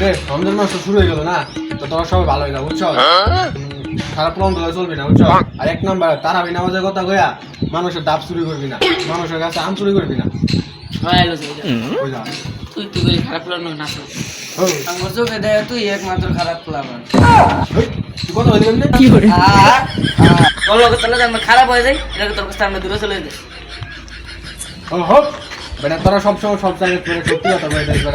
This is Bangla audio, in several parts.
রে রমজান মাস তো শুরু হয়ে গেল না? তো তোরা সবাই ভালো হয়ে বুঝছ? খারাপ প্লন ধরে চলবি না বুঝছ? আর এক নাম্বার তারাবি নামাজের কথা কইয়া মানুষের ডাব চুরি করবি না মানুষের কাছে আম চুরি করবি না। হয়ে তুই তুই করে খারাপ লাগল না তো আমার চোখে দেয় তুই একমাত্র খারাপ কি করে? তোর লোকের আমরা হয়ে যাই এটাকে তোর কাছে আমরা দূরে চলে যাই। হোক। বেটা তোরা সবসময় সব জায়গায় তোরা সত্যি কথা বেটা এটা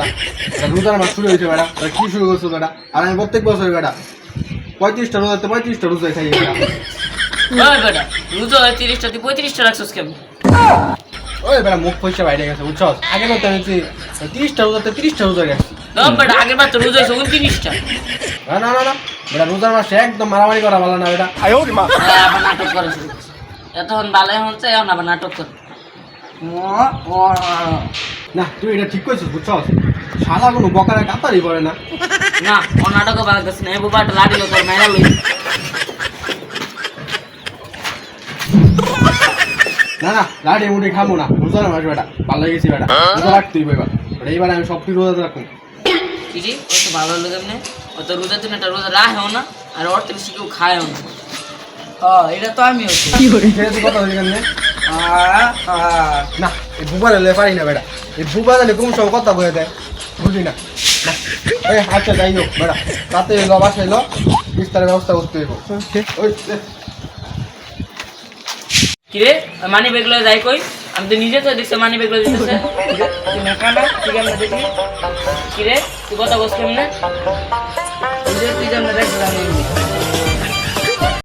রোজার মাস শুরু হয়েছে বেটা তোরা কি শুরু করছ বেটা আর আমি প্রত্যেক বছর বেটা পঁয়ত্রিশটা রোজাতে পঁয়ত্রিশটা রোজায় খাই বেটা বেটা রুজো হয় তিরিশটা তুই পঁয়ত্রিশটা রাখছিস কেমন ওই বেটা মুখ পয়সা বাইরে গেছে বুঝছ আগে তো আমি তিরিশটা রোজাতে তিরিশটা রোজা গেছি বেটা আগের বার তো রুজো হয়েছে উনত্রিশটা। না না না না। বেটা রোজার মাসে একদম মারামারি করা ভালো না বেটা হ্যাঁ, আবার নাটক করে শুরু করছে। এতক্ষণ ভালোই হচ্ছে এখন আবার নাটক করে না তুই এটা ঠিক করছিস বুঝছ সাদা কোনো বকারে কাতারই করে না। না ও নাটকও ভালো করছে না এ বুবাটা লাড়ি লোক মেরা লই না না লাড়ি মুড়ি খাব না রোজার মাস বেটা? ভালো গেছি বেটা রোজা রাখতেই এবার। বেটা এইবার আমি সব কিছু রোজা রাখুন কি রে ও তো ভালো লোক এমনি ও তো রোজা দিন একটা রোজা রাহেও না আর ওর থেকে কেউ খায়ও না। হ্যাঁ এটা তো আমিও করি। সেহেতু কথা বলি কেন। না এই বুবা পারি না বেটা এই বুবা দিলে কোন সব কথা বলে দেয়। বুঝি না। এই আচ্ছা যাই হোক বেটা তাতে এলো বাসা এলো বিস্তারের ব্যবস্থা করতে হইব। ওই এ, কি রে মানি বেগলো যাই কই? আমি তো নিজে তো দেখছি মানি বেগলো দিতেছে মেকা না? তুই কেমন দেখি কি রে তুই কথা বস কেমনে? তুই যেমন দেখলাম।